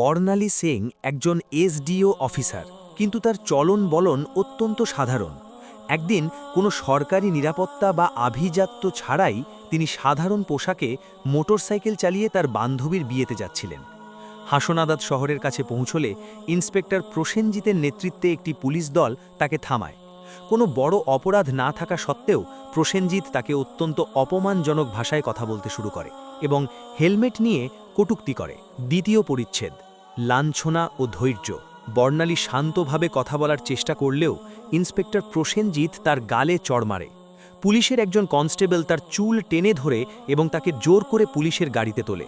বর্ণালী সিং একজন SDO officer, কিন্তু তার চলন বলন অত্যন্ত সাধারণ। একদিন কোনো সরকারি নিরাপত্তা বা আভিজাত্য ছাড়াই তিনি সাধারণ পোশাকে মোটরসাইকেল চালিয়ে তার বান্ধবীর বিয়েতে যাচ্ছিলেন। হাসনাদাদ শহরের কাছে পৌঁছলে ইন্সপেক্টর প্রসেনজিতের নেতৃত্বে একটি পুলিশ দল তাকে থামায়। কোনো বড় অপরাধ না থাকা সত্ত্বেও প্রসেনজিৎ তাকে অত্যন্ত অপমানজনক ভাষায় কথা বলতে শুরু করে এবং হেলমেট নিয়ে কটুক্তি করে, দ্বিতীয় পরিচ্ছেদ। লাঞ্ছনা ও ধৈর্য। বর্ণালী শান্তভাবে কথা বলার চেষ্টা করলেও ইন্সপেক্টর প্রসেনজিৎ তার গালে চড় মারে। পুলিশের একজন কনস্টেবল তার চুল টেনে ধরে এবং তাকে জোর করে পুলিশের গাড়িতে তোলে।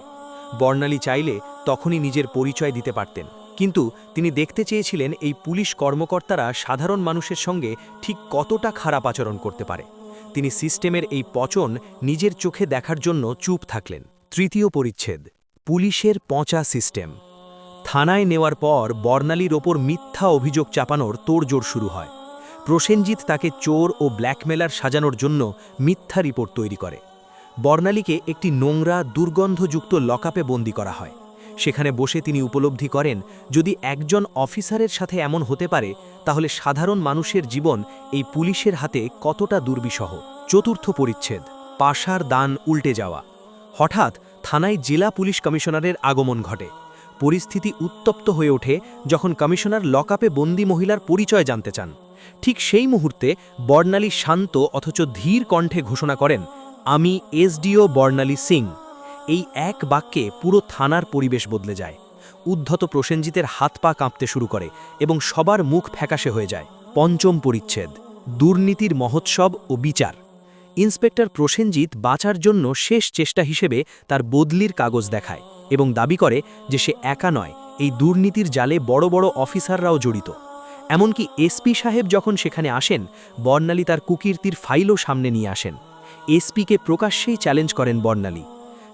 বর্ণালী চাইলে তখনই নিজের পরিচয় দিতে পারতেন। কিন্তু তিনি দেখতে চেয়েছিলেন এই পুলিশ কর্মকর্তারা সাধারণ মানুষের সঙ্গে ঠিক কতটা খারাপ আচরণ করতে পারে। তিনি সিস্টেমের এই পচন নিজের চোখে দেখার জন্য চুপ থাকলেন। তৃতীয় পরিচ্ছেদ, পুলিশের পচা সিস্টেম। থানায় নেওয়ার পর বর্ণালীর ওপর মিথ্যা অভিযোগ চাপানোর তোড়জোড় শুরু হয়। প্রসেনজিৎ তাকে চোর ও ব্ল্যাকমেলার সাজানোর জন্য মিথ্যা রিপোর্ট তৈরি করে। বর্ণালীকে একটি নোংরা, দুর্গন্ধযুক্ত লকআপে বন্দি করা হয়। সেখানে বসে তিনি উপলব্ধি করেন, যদি একজন অফিসারের সাথে এমন হতে পারে, তাহলে সাধারণ মানুষের জীবন এই পুলিশের হাতে কতটা দুর্বিষহ। চতুর্থ পরিচ্ছেদ, পাশার দান উল্টে যাওয়া। হঠাৎ থানায় জেলা পুলিশ কমিশনারের আগমন ঘটে। পরিস্থিতি উত্তপ্ত হয়ে ওঠে যখন কমিশনার লকআপে বন্দি মহিলার পরিচয় জানতে চান। ঠিক সেই মুহূর্তে বর্ণালী শান্ত অথচ ধীর কণ্ঠে ঘোষণা করেন, আমি এসডিও বর্ণালী সিং। এই এক বাক্যে পুরো থানার পরিবেশ বদলে যায়। উদ্ধত প্রসেনজিতের হাত পা কাঁপতে শুরু করে এবং সবার মুখ ফ্যাকাশে হয়ে যায়। পঞ্চম পরিচ্ছেদ, দুর্নীতির মহোৎসব ও বিচার। ইন্সপেক্টর প্রসেনজিৎ বাঁচার জন্য শেষ চেষ্টা হিসেবে তার বদলির কাগজ দেখায় এবং দাবি করে যে সে একা নয়, এই দুর্নীতির জালে বড় বড় অফিসাররাও জড়িত। এমনকি এসপি সাহেব যখন সেখানে আসেন, বর্ণালী তার কুকীর্তির ফাইলও সামনে নিয়ে আসেন। এসপিকে প্রকাশ্যেই চ্যালেঞ্জ করেন বর্ণালী।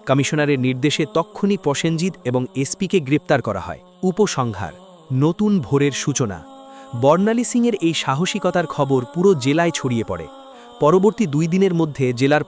কমিশনারের নির্দেশে তক্ষুনি প্রসেনজিৎ এবং এসপিকে গ্রেপ্তার করা হয়। উপসংহার, নতুন ভোরের সূচনা। বর্ণালী সিংয়ের এই সাহসিকতার খবর পুরো জেলায় ছড়িয়ে পড়ে। পরবর্তী দুই দিনের মধ্যে জেলার